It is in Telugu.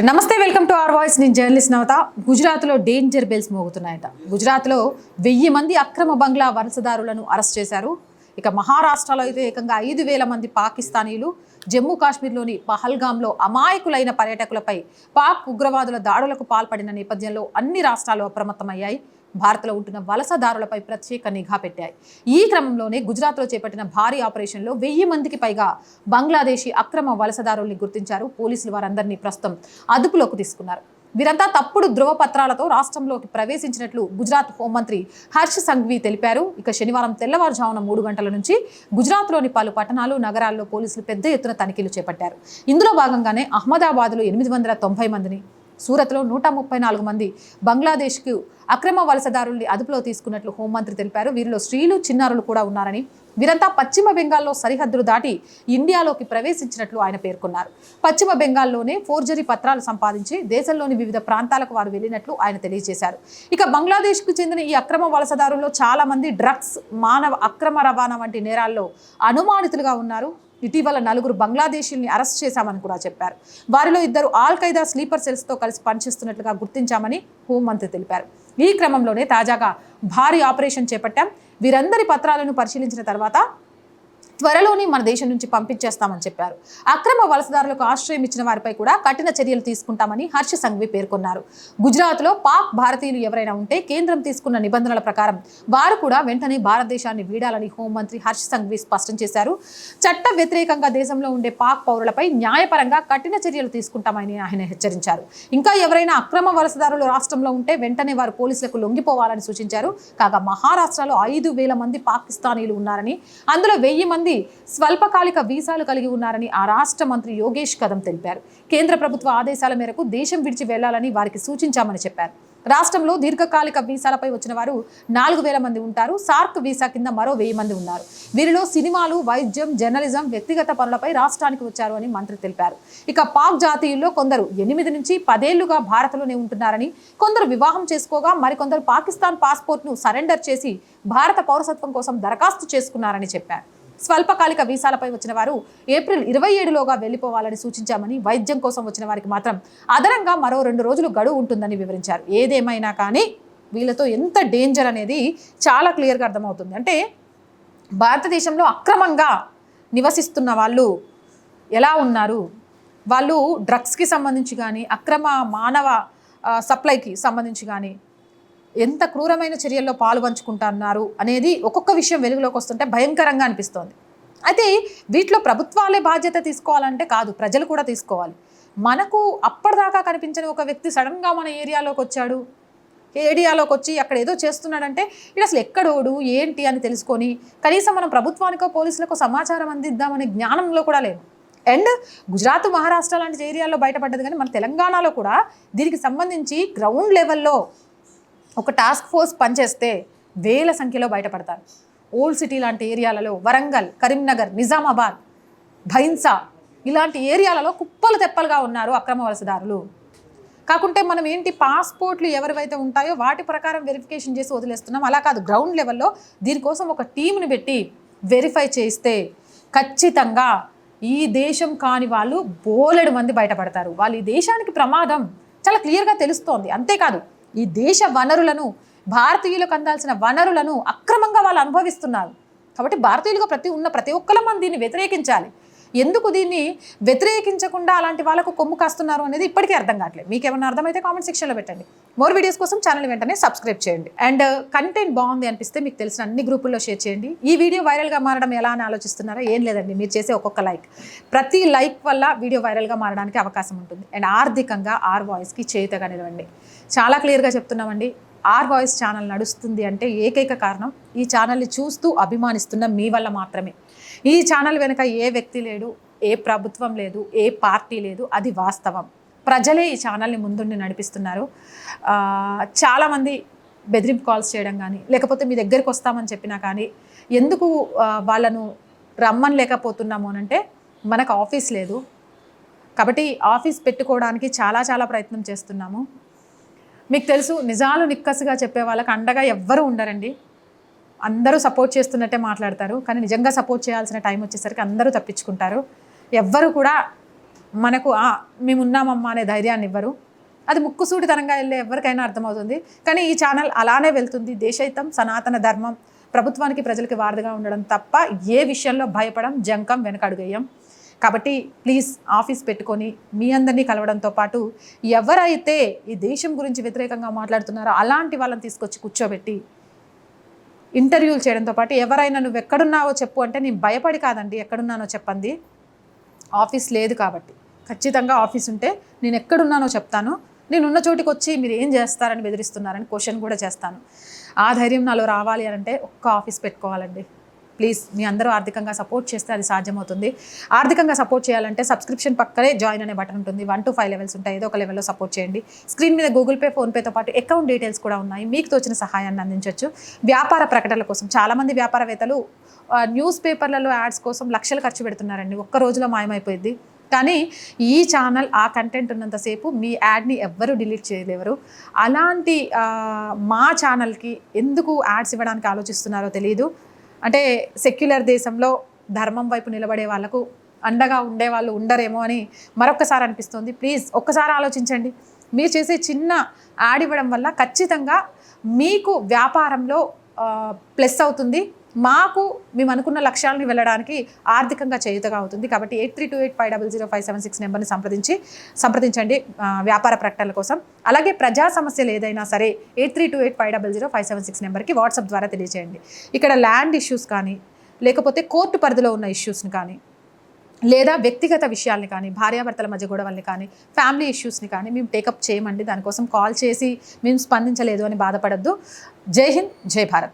నమస్తే వెల్కమ్ టు ఆర్ వాయిస్. నేను జర్నలిస్ట్ నవత. గుజరాత్లో డేంజర్ బెల్స్ మోగుతున్నాయట. గుజరాత్లో వెయ్యి మంది అక్రమ బంగ్లా వలసదారులను అరెస్ట్ చేశారు. ఇక మహారాష్ట్రలో అయితే ఏకంగా ఐదు వేల మంది పాకిస్తానీలు జమ్మూ కాశ్మీర్లోని పహల్గామ్లో అమాయకులైన పర్యాటకులపై పాక్ ఉగ్రవాదుల దాడులకు పాల్పడిన నేపథ్యంలో అన్ని రాష్ట్రాలు అప్రమత్తమయ్యాయి. భారత్లో ఉంటున్న వలసదారులపై ప్రత్యేక నిఘా పెట్టాయి. ఈ క్రమంలోనే గుజరాత్లో చేపట్టిన భారీ ఆపరేషన్లో వెయ్యి మందికి పైగా బంగ్లాదేశీ అక్రమ వలసదారుల్ని గుర్తించారు. పోలీసులు వారందరినీ ప్రస్తుతం అదుపులోకి తీసుకున్నారు. వీరంతా తప్పుడు ధృవపత్రాలతో రాష్ట్రంలోకి ప్రవేశించినట్లు గుజరాత్ హోంమంత్రి హర్ష్ సంఘ్వి తెలిపారు. ఇక శనివారం తెల్లవారుజామున మూడు గంటల నుంచి గుజరాత్లోని పలు పట్టణాలు నగరాల్లో పోలీసులు పెద్ద ఎత్తున తనిఖీలు చేపట్టారు. ఇందులో భాగంగానే అహ్మదాబాద్లో ఎనిమిది వందల తొంభై మందిని సూరత్లో నూట ముప్పై నాలుగు మంది బంగ్లాదేశ్కు అక్రమ వలసదారుల్ని అదుపులో తీసుకున్నట్లు హోంమంత్రి తెలిపారు. వీరిలో స్త్రీలు చిన్నారులు కూడా ఉన్నారని వీరంతా పశ్చిమ బెంగాల్లో సరిహద్దులు దాటి ఇండియాలోకి ప్రవేశించినట్లు ఆయన పేర్కొన్నారు. పశ్చిమ బెంగాల్లోనే ఫోర్జరీ పత్రాలు సంపాదించి దేశంలోని వివిధ ప్రాంతాలకు వారు వెళ్ళినట్లు ఆయన తెలియజేశారు. ఇక బంగ్లాదేశ్కు చెందిన ఈ అక్రమ వలసదారుల్లో చాలామంది డ్రగ్స్ మానవ అక్రమ రవాణా వంటి నేరాల్లో అనుమానితులుగా ఉన్నారు. ఇటీవల నలుగురు బంగ్లాదేశీల్ని అరెస్ట్ చేశామని కూడా చెప్పారు. వారిలో ఇద్దరు ఆల్ ఖైదా స్లీపర్ సెల్స్తో కలిసి పనిచేస్తున్నట్లుగా గుర్తించామని హోంమంత్రి తెలిపారు. ఈ క్రమంలోనే తాజాగా భారీ ఆపరేషన్ చేపట్టాం. వీరందరి పత్రాలను పరిశీలించిన తర్వాత త్వరలోనే మన దేశం నుంచి పంపించేస్తామని చెప్పారు. అక్రమ వలసదారులకు ఆశ్రయం ఇచ్చిన వారిపై కూడా కఠిన చర్యలు తీసుకుంటామని హర్ష సంఘవి పేర్కొన్నారు. గుజరాత్లో పాక్ భారతీయులు ఎవరైనా ఉంటే కేంద్రం తీసుకున్న నిబంధనల ప్రకారం వారు కూడా వెంటనే భారతదేశాన్ని వీడాలని హోంమంత్రి హర్ష సంఘవి స్పష్టం చేశారు. చట్ట వ్యతిరేకంగా దేశంలో ఉండే పాక్ పౌరులపై న్యాయపరంగా కఠిన చర్యలు తీసుకుంటామని ఆయన హెచ్చరించారు. ఇంకా ఎవరైనా అక్రమ వలసదారులు రాష్ట్రంలో ఉంటే వెంటనే వారు పోలీసులకు లొంగిపోవాలని సూచించారు. కాగా మహారాష్ట్రలో ఐదు వేల మంది పాకిస్తానీలు ఉన్నారని అందులో వెయ్యి మంది స్వల్పకాలిక వీసాలు కలిగి ఉన్నారని ఆ రాష్ట్ర మంత్రి యోగేష్ కదం తెలిపారు. కేంద్ర ప్రభుత్వ ఆదేశాల మేరకు దేశం విడిచి వెళ్ళాలని వారికి సూచించామని చెప్పారు. రాష్ట్రంలో దీర్ఘకాలిక వీసాలపై వచ్చిన వారు నాలుగు వేల మంది ఉంటారు. సార్క్ వీసా కింద మరో వెయ్యి మంది ఉన్నారు. వీరిలో సినిమాలు వైద్యం జర్నలిజం వ్యక్తిగత పనులపై రాష్ట్రానికి వచ్చారు అని మంత్రి తెలిపారు. ఇక పాక్ జాతీయుల్లో కొందరు ఎనిమిది నుంచి పదేళ్ళుగా భారత్లోనే ఉంటున్నారని కొందరు వివాహం చేసుకోగా మరికొందరు పాకిస్తాన్ పాస్పోర్ట్ను సరెండర్ చేసి భారత పౌరసత్వం కోసం దరఖాస్తు చేసుకున్నారని చెప్పారు. స్వల్పకాలిక వీసాలపై వచ్చిన వారు ఏప్రిల్ ఇరవై ఏడులోగా వెళ్ళిపోవాలని సూచించామని వైద్యం కోసం వచ్చిన వారికి మాత్రం అదనంగా మరో రెండు రోజులు గడువు ఉంటుందని వివరించారు. ఏదేమైనా కానీ వీళ్ళతో ఎంత డేంజర్ అనేది చాలా క్లియర్గా అర్థమవుతుంది. అంటే భారతదేశంలో అక్రమంగా నివసిస్తున్న వాళ్ళు ఎలా ఉన్నారు? వాళ్ళు డ్రగ్స్కి సంబంధించి కానీ అక్రమ మానవ సప్లైకి సంబంధించి కానీ ఎంత క్రూరమైన చర్యల్లో పాల్పంచుకుంటున్నారు అనేది ఒక్కొక్క విషయం వెలుగులోకి వస్తుంటే భయంకరంగా అనిపిస్తోంది. అయితే వీటిలో ప్రభుత్వాలే బాధ్యత తీసుకోవాలంటే కాదు ప్రజలు కూడా తీసుకోవాలి. మనకు అప్పటిదాకా కనిపించని ఒక వ్యక్తి సడన్గా మన ఏరియాలోకి వచ్చాడు. ఏరియాలోకి వచ్చి అక్కడ ఏదో చేస్తున్నాడంటే ఇది అసలు ఎక్కడోడు ఏంటి అని తెలుసుకొని కనీసం మనం ప్రభుత్వానికో పోలీసులకో సమాచారం అందిద్దామనే జ్ఞానంలో కూడా లేదు అండ్ గుజరాత్ మహారాష్ట్ర లాంటి ఏరియాల్లో బయటపడ్డది కానీ మన తెలంగాణలో కూడా దీనికి సంబంధించి గ్రౌండ్ లెవెల్లో ఒక టాస్క్ ఫోర్స్ పనిచేస్తే వేల సంఖ్యలో బయటపడతారు. ఓల్డ్ సిటీ లాంటి ఏరియాలలో వరంగల్ కరీంనగర్ నిజామాబాద్ భైన్సా ఇలాంటి ఏరియాలలో కుప్పలు తెప్పలుగా ఉన్నారు అక్రమ వలసదారులు. కాకుంటే మనం ఏంటి పాస్పోర్ట్లు ఎవరివైతే ఉంటాయో వాటి ప్రకారం వెరిఫికేషన్ చేసి వదిలేస్తున్నాం. అలా కాదు గ్రౌండ్ లెవెల్లో దీనికోసం ఒక టీంని పెట్టి వెరిఫై చేస్తే ఖచ్చితంగా ఈ దేశం కాని వాళ్ళు బోలెడు మంది బయటపడతారు. వాళ్ళు ఈ దేశానికి ప్రమాదం చాలా క్లియర్గా తెలుస్తోంది. అంతేకాదు ఈ దేశ వనరులను భారతీయులకు అందాల్సిన వనరులను అక్రమంగా వాళ్ళు అనుభవిస్తున్నారు. కాబట్టి భారతీయులుగా ప్రతి ఉన్న ప్రతి ఒక్కరు మనం దీన్ని వ్యతిరేకించాలి. ఎందుకు దీన్ని వ్యతిరేకించకుండా అలాంటి వాళ్ళకు కొమ్ము కాస్తున్నారు అనేది ఇప్పటికీ అర్థం కావట్లేదు. మీకు ఏమైనా అర్థమైతే కామెంట్ సెక్షన్లో పెట్టండి. మోర్ వీడియోస్ కోసం ఛానల్ వెంటనే సబ్స్క్రైబ్ చేయండి. అండ్ కంటెంట్ బాగుంది అనిపిస్తే మీకు తెలిసిన అన్ని గ్రూపుల్లో షేర్ చేయండి. ఈ వీడియో వైరల్గా మారడం ఎలా అని ఆలోచిస్తున్నారా? ఏం లేదండి. మీరు చేసే ఒక్కొక్క లైక్. ప్రతి లైక్ వల్ల వీడియో వైరల్గా మారడానికి అవకాశం ఉంటుంది. అండ్ ఆర్థికంగా ఆర్ వాయిస్కి చేతగా నిలవండి. చాలా క్లియర్గా చెప్తున్నామండి. ఆర్ వాయిస్ ఛానల్ నడుస్తుంది అంటే ఏకైక కారణం ఈ ఛానల్ని చూస్తూ అభిమానిస్తున్న మీ వల్ల మాత్రమే. ఈ ఛానల్ వెనుక ఏ వ్యక్తి లేడు ఏ ప్రభుత్వం లేదు ఏ పార్టీ లేదు అది వాస్తవం. ప్రజలే ఈ ఛానల్ని ముందుండి నడిపిస్తున్నారు. చాలామంది బెదిరింపు కాల్స్ చేయడం కానీ లేకపోతే మీ దగ్గరికి వస్తామని చెప్పినా కానీ ఎందుకు వాళ్ళను రమ్మని లేకపోతున్నాము అని అంటే మనకు ఆఫీస్ లేదు. కాబట్టి ఆఫీస్ పెట్టుకోవడానికి చాలా చాలా ప్రయత్నం చేస్తున్నాము. మీకు తెలుసు నిజాలు నిక్కసుగా చెప్పే వాళ్ళకి అండగా ఎవ్వరూ ఉండరండి. అందరూ సపోర్ట్ చేస్తున్నట్టే మాట్లాడతారు. కానీ నిజంగా సపోర్ట్ చేయాల్సిన టైం వచ్చేసరికి అందరూ తప్పించుకుంటారు. ఎవ్వరు కూడా మనకు మేమున్నామమ్మా మేము ఉన్నామమ్మా అనే ధైర్యాన్ని ఇవ్వరు. అది ముక్కుసూటితనంగా వెళ్ళే ఎవరికైనా అర్థమవుతుంది. కానీ ఈ ఛానల్ అలానే వెళ్తుంది. దేశహితం సనాతన ధర్మం ప్రభుత్వానికి ప్రజలకి వారధిగా ఉండడం తప్ప ఏ విషయంలో భయపడం జంకం వెనకడుగేయం. కాబట్టి ప్లీజ్ ఆఫీస్ పెట్టుకొని మీ అందరినీ కలవడంతో పాటు ఎవరైతే ఈ దేశం గురించి వ్యతిరేకంగా మాట్లాడుతున్నారో అలాంటి వాళ్ళని తీసుకొచ్చి కూర్చోబెట్టి ఇంటర్వ్యూలు చేయడంతో పాటు ఎవరైనా నువ్వు ఎక్కడున్నావో చెప్పు అంటే నేను భయపడి కాదండి ఎక్కడున్నానో చెప్పండి ఆఫీస్ లేదు కాబట్టి. ఖచ్చితంగా ఆఫీస్ ఉంటే నేను ఎక్కడున్నానో చెప్తాను. నేను ఉన్న చోటికి వచ్చి మీరు ఏం చేస్తారని బెదిరిస్తున్నారని క్వశ్చన్ కూడా చేస్తాను. ఆ ధైర్యం నాలో రావాలి అని అంటే ఒక్క ఆఫీస్ పెట్టుకోవాలండి. ప్లీజ్ మీ అందరూ ఆర్థికంగా సపోర్ట్ చేస్తే అది సాధ్యమవుతుంది. ఆర్థికంగా సపోర్ట్ చేయాలంటే సబ్స్క్రిప్షన్ పక్కనే జాయిన్ అనే బటన్ ఉంటుంది. వన్ టు ఫైవ్ లెవెల్స్ ఉంటాయి. ఏదో ఒక లెవెల్లో సపోర్ట్ చేయండి. స్క్రీన్ మీద గూగుల్ పే ఫోన్పేతో పాటు అకౌంట్ డీటెయిల్స్ కూడా ఉన్నాయి. మీకు తోచిన సహాయాన్ని అందించవచ్చు వ్యాపార ప్రకటనల కోసం చాలామంది వ్యాపారవేత్తలు న్యూస్ పేపర్లలో యాడ్స్ కోసం లక్షలు ఖర్చు పెడుతున్నారండి. ఒక్క రోజులో మాయమైపోయింది కానీ ఈ ఛానల్ ఆ కంటెంట్ ఉన్నంతసేపు మీ యాడ్ని ఎవ్వరూ డిలీట్ చేయలేవరు. అలాంటి మా ఛానల్కి ఎందుకు యాడ్స్ ఇవ్వడానికి ఆలోచిస్తున్నారో తెలియదు అంటే సెక్యులర్ దేశంలో ధర్మం వైపు నిలబడే వాళ్ళకు అండగా ఉండే వాళ్ళు ఉండరేమో అని మరొకసారి అనిపిస్తుంది. ప్లీజ్ ఒక్కసారి ఆలోచించండి. మీరు చేసే చిన్న యాడ్ ఇవ్వడం వల్ల ఖచ్చితంగా మీకు వ్యాపారంలో ప్లస్ అవుతుంది. మాకు మేము అనుకున్న లక్ష్యాలను వెళ్ళడానికి ఆర్థికంగా చేయుతగా అవుతుంది. కాబట్టి eight three two eight five double zero five seven six నెంబర్ని సంప్రదించి సంప్రదించండి వ్యాపార ప్రకటనల కోసం. అలాగే ప్రజా సమస్యలు ఏదైనా సరే eight three two eight five double zero five seven six నెంబర్కి వాట్సాప్ ద్వారా తెలియజేయండి ఇక్కడ ల్యాండ్ ఇష్యూస్ కానీ లేకపోతే కోర్టు పరిధిలో ఉన్న ఇష్యూస్ని కానీ లేదా వ్యక్తిగత విషయాల్ని కానీ భార్యాభర్తల మధ్య గొడవల్ని కానీ ఫ్యామిలీ ఇష్యూస్ని కానీ మేము టేకప్ చేయమండి. దానికోసం కాల్ చేసి మేము స్పందించలేదు అని బాధపడద్దు. జై హింద్ జై భారత్.